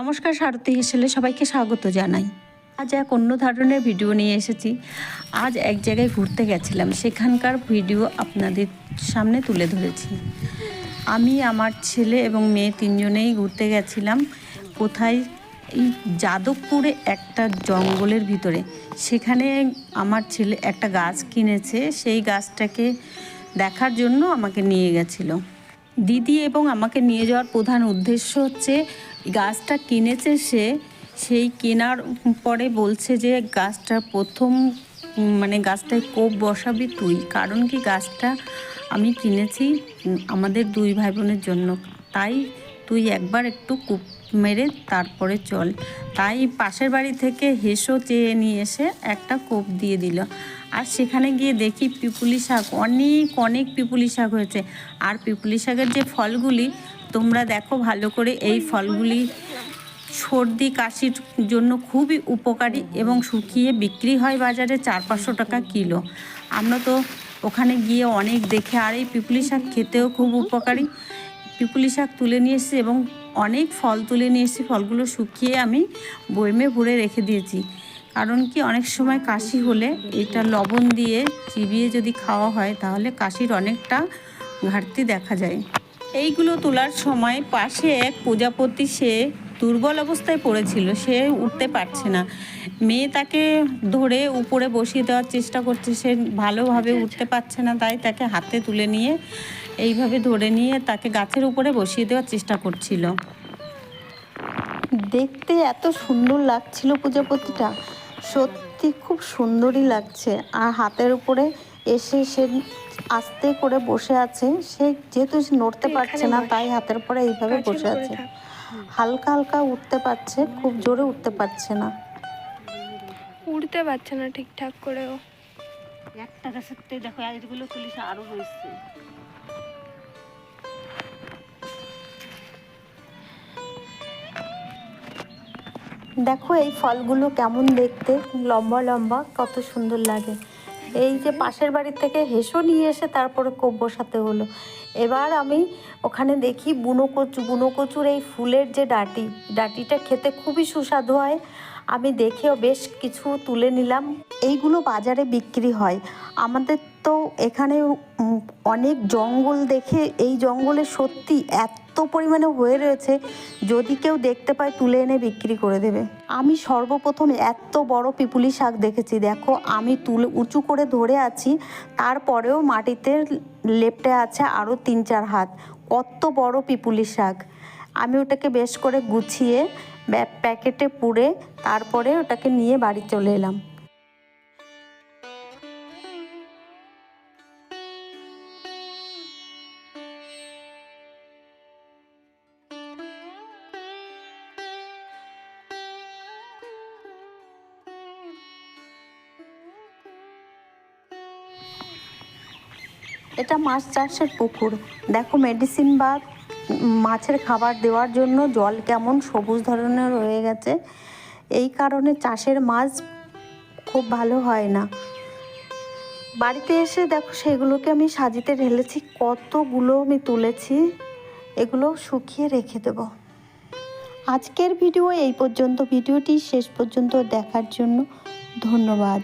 নমস্কার সারথী হেসেলে সবাইকে স্বাগত জানাই। আজ এক অন্য ধরনের ভিডিও নিয়ে এসেছি। আজ এক জায়গায় ঘুরতে গেছিলাম, সেখানকার ভিডিও আপনাদের সামনে তুলে ধরেছি। আমি, আমার ছেলে এবং মেয়ে তিনজনেই ঘুরতে গেছিলাম। কোথায়? এই যাদবপুরে একটা জঙ্গলের ভিতরে। সেখানে আমার ছেলে একটা গাছ কিনেছে। সেই গাছটাকে দেখার জন্য আমাকে নিয়ে গেছিল। দিদি এবং আমাকে নিয়ে যাওয়ার প্রধান উদ্দেশ্য হচ্ছে, গাছটা কিনেছে সে, সেই কেনার পরে বলছে যে, গাছটা প্রথম মানে গাছটায় কোপ বসাবি তুই। কারণ কি, গাছটা আমি কিনেছি আমাদের দুই ভাই বোনের জন্য। তাই তুই একবার একটু কূপ মেরে তারপরে চল। তাই পাশের বাড়ি থেকে হেসো চেয়ে নিয়ে এসে একটা কোপ দিয়ে দিল। আর সেখানে গিয়ে দেখি পিপুলি শাক, অনেক অনেক পিপুলি শাক হয়েছে। আর পিপুলি শাকের যে ফলগুলি, তোমরা দেখো ভালো করে এই ফলগুলি সর্দি কাশির জন্য খুবই উপকারী এবং শুকিয়ে বিক্রি হয় বাজারে চার পাঁচশো টাকা কিলো। আমরা তো ওখানে গিয়ে অনেক দেখে, আর এই পিপুলি শাক খেতেও খুব উপকারী। পিপুলি শাক তুলে নিয়ে এসেছি এবং অনেক ফল তুলে নিয়ে এসেছি। ফলগুলো শুকিয়ে আমি বয়মে ভরে রেখে দিয়েছি। কারণ কি, অনেক সময় কাশি হলে এটা লবণ দিয়ে চিবিয়ে যদি খাওয়া হয়, তাহলে কাশির অনেকটা ঘাটতি দেখা যায়। এইগুলো তোলার সময় পাশে এক প্রজাপতি সে দুর্বল অবস্থায় পড়েছিল সে উঠতে পারছে না। মেয়ে তাকে ধরে উপরে বসিয়ে দেওয়ার চেষ্টা করছে সে ভালোভাবে উঠতে পারছে না তাই তাকে হাতে তুলে নিয়ে এইভাবে ধরে নিয়ে তাকে গাছের উপরে বসিয়ে দেওয়ার চেষ্টা করছিল। দেখতে এত সুন্দর লাগছিল প্রজাপতিটা সত্যি খুব সুন্দরই লাগছে। আর হাতের উপরে এসে সে আস্তে করে বসে আছে সে যেহেতু সে নড়তে পারছে না তাই হাতের উপরে এইভাবে বসে আছে। হালকা হালকা উঠতে পারছে খুব জোরে উঠতে পারছে না। উড়তে পারছে না ঠিকঠাক করেও। একটা গাছের দেখো এগুলো তুলিস আরও রয়েছে দেখো এই ফলগুলো কেমন দেখতে লম্বা লম্বা কত সুন্দর লাগে। এই যে পাশের বাড়ি থেকে হেসো নিয়ে এসে তারপরে কোপ বসাতে হলো। এবার আমি ওখানে দেখি বুনো কচু, বুনো কচুর এই ফুলের যে ডাটি, ডাটিটা খেতে খুবই সুস্বাদু হয়। আমি দেখেও বেশ কিছু তুলে নিলাম। এইগুলো বাজারে বিক্রি হয়। আমাদের তো এখানে অনেক জঙ্গল দেখে এই জঙ্গলে সত্যি এত পরিমাণে হয়ে রয়েছে, যদি কেউ দেখতে পায় তুলে এনে বিক্রি করে দেবে। আমি সর্বপ্রথম এত বড় পিপুলি শাক দেখেছি, দেখো আমি তুলে, উঁচু করে ধরে আছি, তারপরেও মাটিতে লেপটে আছে আরও তিন চার হাত। কত বড় পিপুলি শাক। আমি ওটাকে বেশ করে গুছিয়ে প্যাকেটে পুড়ে, তারপরে ওটাকে নিয়ে বাড়ি চলে এলাম। এটা মাছ চাষের পুকুর। দেখো মেডিসিন বা মাছের খাবার দেওয়ার জন্য জল কেমন সবুজ ধরনের রয়ে গেছে। এই কারণে চাষের মাছ খুব ভালো হয় না। বাড়িতে এসে দেখো সেগুলোকে আমি সাজিতে ঢেলেছি, কতগুলো আমি তুলেছি, এগুলো শুকিয়ে রেখে দেবো। আজকের ভিডিও এই পর্যন্ত, ভিডিওটি শেষ পর্যন্ত দেখার জন্য ধন্যবাদ।